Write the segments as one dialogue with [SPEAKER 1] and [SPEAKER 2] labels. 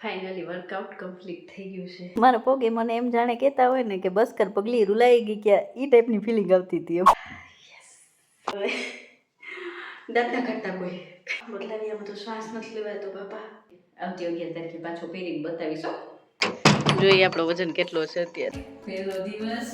[SPEAKER 1] Finally workout complete થઈ ગયું છે.
[SPEAKER 2] મારા પગે મને એમ જાણે કહેતા હોય ને કે બસ કર પગલી રૂલાઈ ગઈ કે એ ટાઈપની ફિલિંગ આવતી હતી
[SPEAKER 1] હવે દાંત કાઢતા કોઈ. બદલાવી આમાં તો શ્વાસ નથી લેવાતો બાપા. આવતી અગિયાર તારીખે પાછો પહેરીને બતાવીશો
[SPEAKER 2] જોઈએ આપણો વજન કેટલો છે અત્યારે.
[SPEAKER 1] પહેલો દિવસ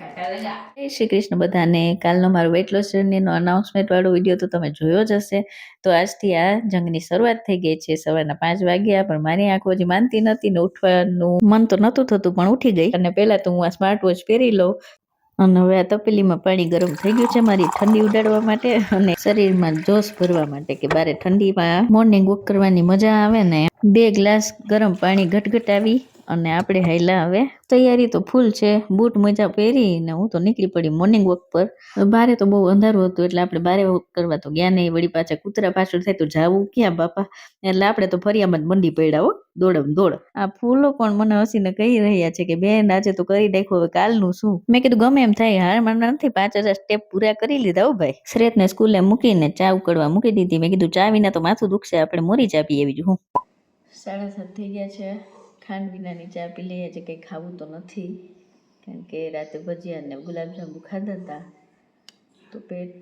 [SPEAKER 2] જય શ્રી કૃષ્ણ બધાને. કાલનો મારો વેટ લોસ જર્નીનો અનાઉન્સમેન્ટ વાળો વીડિયો તો તમે જોયો જ હશે. તો આજથી આ જંગની શરૂઆત થઈ ગઈ છે. સવારના પાંચ વાગ્યા, પણ મારી આંખો હજી માનતી નથી ને ઉઠવાનું મન તો નહોતું થતું, પણ ઉઠી ગઈ. અને પહેલાં તો હું આ સ્માર્ટ વોચ પહેરી લઉં. અને હવે આ તપેલીમાં પાણી ગરમ થઈ ગયું છે મારી ઠંડી ઉડાડવા માટે અને શરીરમાં જોશ ભરવા માટે કે બારે ઠંડીમાં મોર્નિંગ વોક કરવાની મજા આવે ને. બે ગ્લાસ ગરમ પાણી ઘટઘટાવી અને આપણે હાઈલા હવે. તૈયારી તો ફૂલ છે. બૂટ મજા પહેરી ને હું તો નીકળી પડી મોર્નિંગ વોક પર. બારે તો બહુ અંધારું હતું એટલે આપણે બારે વોક કરવા તો ગયા નહીં. વળી પાછા કૂતરા પાછળ થાય તો જાવું ક્યાં બાપા? એટલે આપણે તો ફરિયામાં મંડી પડ્યા હો, દોડમ દોડ. આ ફૂલો પણ મને હસીને કહી રહ્યા છે કે બેન આજે તો કરી નાખ્યું, હવે કાલનું શું? મેં કીધું ગમે એમ થાય, હાર મને નથી, પાંચ હજાર સ્ટેપ પૂરા કરી લીધા હો ભાઈ. શ્રેતને સ્કૂલે મૂકીને ચા ઉકળવા મૂકી દીધી. મેં કીધું ચા વિના તો માથું દુખશે, આપણે મોરી ચા પીએ બીજું હું. સાડા સાત થઈ ગયા છે. ખાંડ વિનાની ચા પી લઈએ છે કંઈ ખાવું તો નથી. કારણ કે રાતે ભજીયા ને ગુલાબજાંબુ ખાધા હતા. તો પેટ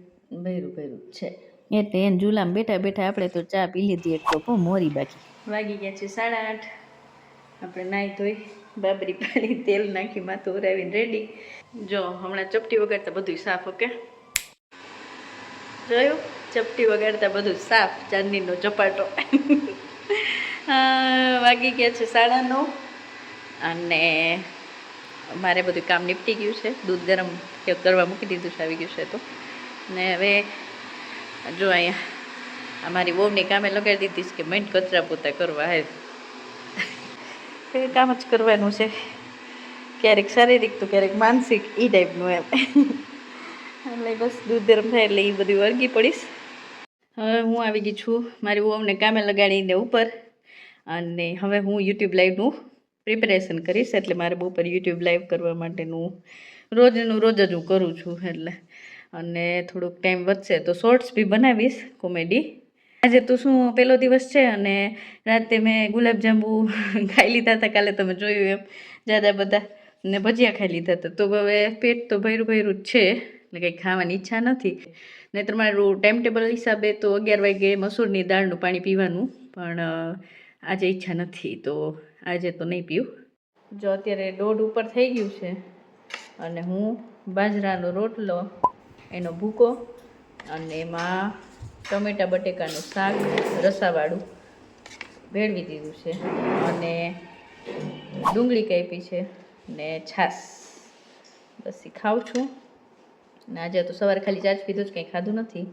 [SPEAKER 2] ભૈરું ભૈરું છે. એ તો એને જુલામ બેઠા બેઠા આપણે તો ચા પી લીધી એક તો મોરી બાકી.
[SPEAKER 1] વાગી ગયા છે સાડા આઠ. આપણે નાહી ધોઈ બાબરી પાણી તેલ નાખી માથું ઉરાવીને રેડી. જો હમણાં ચપટી વગાડતા બધું સાફ ઓકે? જોયું? ચપટી વગાડતા બધું સાફ ચાંદનીનો ચપાટો વાગી ગયા છે સાડા નવ અને મારે બધું કામ નીપટી ગયું છે. દૂધ ગરમ કરવા મૂકી દીધું છે આવી ગયું છે તો. ને હવે જો અહીંયા અમારી વહુની કામે લગાડી દીધી છે કે મેન્ટ કચરા પોતા કરવા હે. એ કામ જ કરવાનું છે. ક્યારેક શારીરિક તો ક્યારેક માનસિક એ ટાઈપનું એમ. એટલે બસ દૂધ ગરમ થાય એટલે એ બધી વળગી પડીશ. હવે હું આવી ગઈ છું. મારી બહુને કામે લગાડીને ઉપર. અને હવે હું યુટ્યુબ લાઈવનું પ્રિપેરેશન કરીશ એટલે મારે બપોર યુટ્યુબ લાઈવ કરવા માટેનું રોજનું, રોજ જ હું કરું છું એટલે. અને થોડુંક ટાઈમ વધશે તો શોર્ટ્સ બી બનાવીશ કોમેડી આજે તો શું પહેલો દિવસ છે અને રાતે મેં ગુલાબજાંબુ ખાઈ લીધા હતા, કાલે તમે જોયું એમ. જાદા બધા ને ભજીયા ખાઈ લીધા હતા. તો હવે પેટ તો ભૈરું ભૈરું જ છે, એટલે કંઈ ખાવાની ઈચ્છા નથી. નહીંતર મારું ટાઈમ ટેબલ હિસાબે તો અગિયાર વાગે મસૂરની દાળનું પાણી પીવાનું. પણ આજે ઈચ્છા નથી, તો આજે તો નહીં પીવું. જો અત્યારે દોઢ ઉપર થઈ ગયું છે અને હું બાજરાનો રોટલો, એનો ભૂકો અને એમાં ટમેટા બટેકાનું શાક, રસાવાળું ભેળવી દીધું છે અને ડુંગળી કાપી છે ને છાશ. બસ ખાઉં છું. ને આજે તો સવારે ખાલી ચાજ પીધું જ કંઈ ખાધું નથી.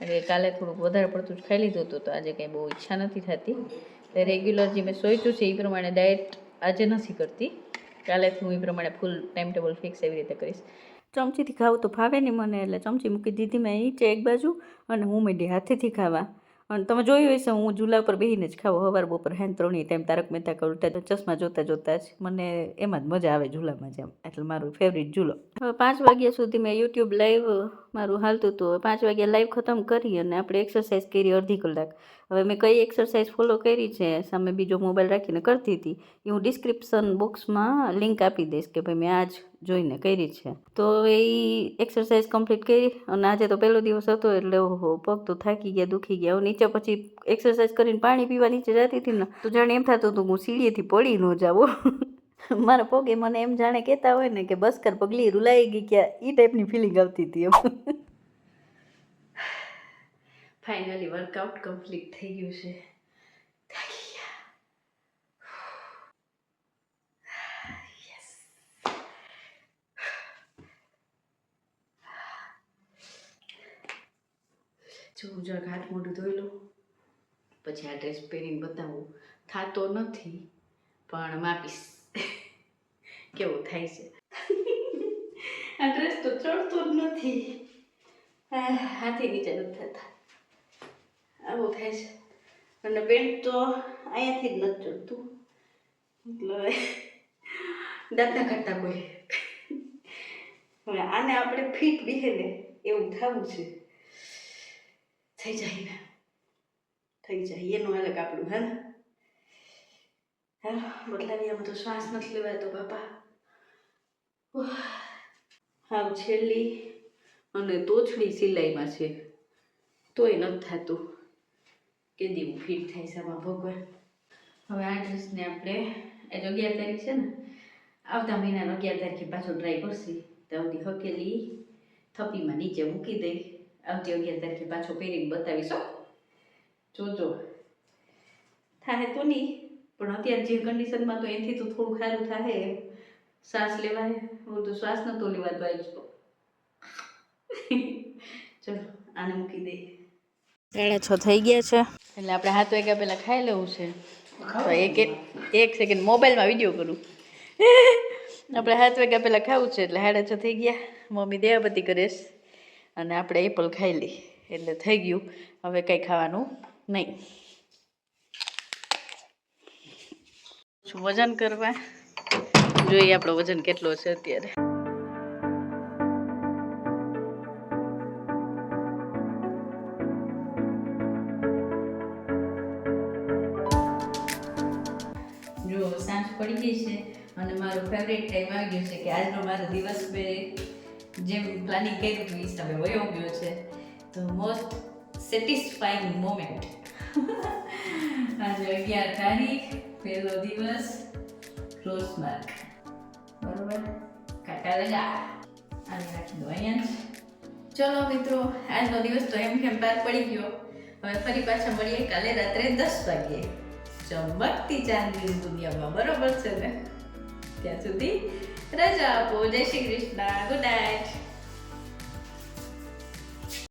[SPEAKER 1] એટલે કાલે થોડુંક વધારે પડતું જ ખાઈ લીધું હતું, તો આજે કંઈ બહુ ઈચ્છા નથી થતી. એટલે રેગ્યુલર જે મેં સોચ્યું છે એ પ્રમાણે ડાયટ આજે નથી કરતી. કાલેથી હું એ પ્રમાણે ફૂલ ટાઈમ ટેબલ ફિક્સ એવી રીતે કરીશ. ચમચીથી ખાવું તો ફાવે નહીં મને, એટલે ચમચી મૂકી દીધી મેં નીચે એક બાજુ અને હું મેં હાથેથી ખાવા. અને તમે જોયું હશે, હું ઝૂલા પર બેસીને જ ખાવું, હવાર બપોર હેન ત્રણેય ટાઈમ તારક મહેતા કરું, ત્યાં ચશ્મા જોતા જોતા જ. મને એમાં જ મજા આવે ઝૂલામાં જેમ, એટલે મારું ફેવરિટ ઝૂલો હવે પાંચ વાગ્યા સુધી મેં યુટ્યુબ લાઈવ મારું હાલતું હતું. પાંચ વાગ્યા લાઈવ ખતમ કરી અને આપણે એક્સરસાઇઝ કરી અડધી કલાક. હવે મેં કઈ એક્સરસાઇઝ ફોલો કરી છે, સામે બીજો મોબાઈલ રાખીને કરતી હતી, એ હું ડિસ્ક્રિપ્શન બોક્સમાં લિંક આપી દઈશ કે ભાઈ મેં આજ જોઈને કરી છે. તો એ એક્સરસાઇઝ કમ્પ્લીટ કરી અને આજે તો પહેલો દિવસ હતો એટલે ઓહો, પગ તો થાકી ગયા, દુખી ગયા. નીચે પછી એક્સરસાઇઝ કરીને પાણી પીવા નીચે જતી હતી ને, તો જાણે એમ થતું હતું હું સીડીએથી પડી ન જાવું મારા પગે મને એમ જાણે કહેતા હોય ને કે બસ કર પગલી રૂલાઈ ગઈ કે એ ટાઈપની ફિલિંગ આવતી હતી એમ. ફાઇનલી વર્કઆઉટ કમ્પ્લીટ થઈ ગયું છે. જો હું જરાક હાથ મોઢું ધોઈ લઉં, પછી આ ડ્રેસ પહેરીને બતાવું. થાતો નથી, પણ માપીશ. કેવું થાય છે. આ ડ્રેસ તો ચડતો જ નથી. હાથી નીચે નથી થતા. આવું થાય છે. અને પેન્ટ તો અહીંયાથી જ નથી ચડતું. એટલે દાંતના કરતા કોઈ. હવે આને આપણે ફિટ બીહે ને એવું થવું છે. થઈ જાય ને. થઈ જાય. એનું અલગ આપણું, હે ને? હા બદલાવી આમ તો શ્વાસ નથી લેવાતો બાપા. ઉહ. હાવ છેલ્લી અને તોછડી સિલાઈમાં છે. તોય નથી થતું કે દેવું ફિટ થાય છે આમાં ભગવાન. હવે આ ડ્રેસને આપણે, એ અગિયાર તારીખ છે ને, આવતા મહિનાનો અગિયાર તારીખે પાછો ટ્રાય કરશે. તો આવતી હકેલી થપ્પીમાં નીચે મૂકી દઈ. આવતી અગિયાર તારીખે પાછો પહેરીને બતાવીશ જોજો. થાય તો નહીં, પણ અત્યારે જે કન્ડિશનમાં તો એથી તો થોડું સારું થાય શ્વાસ લેવાય હું તો શ્વાસ નતો લેવાતો આજ તો. ચલો આને મૂકી દઈએ.
[SPEAKER 2] સાડા છ થઈ ગયા છે.
[SPEAKER 1] એટલે આપણે હાથ વાગ્યા પહેલાં ખાઈ લેવું છે. તો એક એક સેકન્ડ મોબાઈલમાં વીડિયો કરું. આપણે હાથ વાગ્યા પહેલાં ખાવું છે એટલે સાડા છ થઈ ગયા. મમ્મી દેવાબતી કરે છે. અને આપણે એપલ ખાઈ લઈ એટલે થઈ ગયું. હવે કંઈ ખાવાનું નહીં. શું વજન કરવા? જોઈએ આપણો વજન કેટલો છે અત્યારે. જો સાંજ પડી ગઈ છે અને મારો ફેવરેટ ટાઈમ આવી ગયો છે કે આજનો મારો દિવસ મેં જેમ પ્લાનિંગ કર્યું હતું હિસાબે વયો ગયો છે. તો મોસ્ટ સેટિસ્ફાઈંગ મોમેન્ટ આજે અગિયાર તારીખ, પહેલો દિવસ ક્લોઝ માર્ક બરોબર કાકા લગા અને રાખી દો અહીંયા ચલો મિત્રો આજનો દિવસ તો એમ કેમ પાર પડી ગયો હવે ફરી પાછા મળીએ કાલે રાત્રે દસ વાગ્યે ચમકતી ચાંદની દુનિયામાં બરોબર છે ને ત્યાં સુધી રજા આપો જય શ્રી કૃષ્ણ ગુડ નાઇટ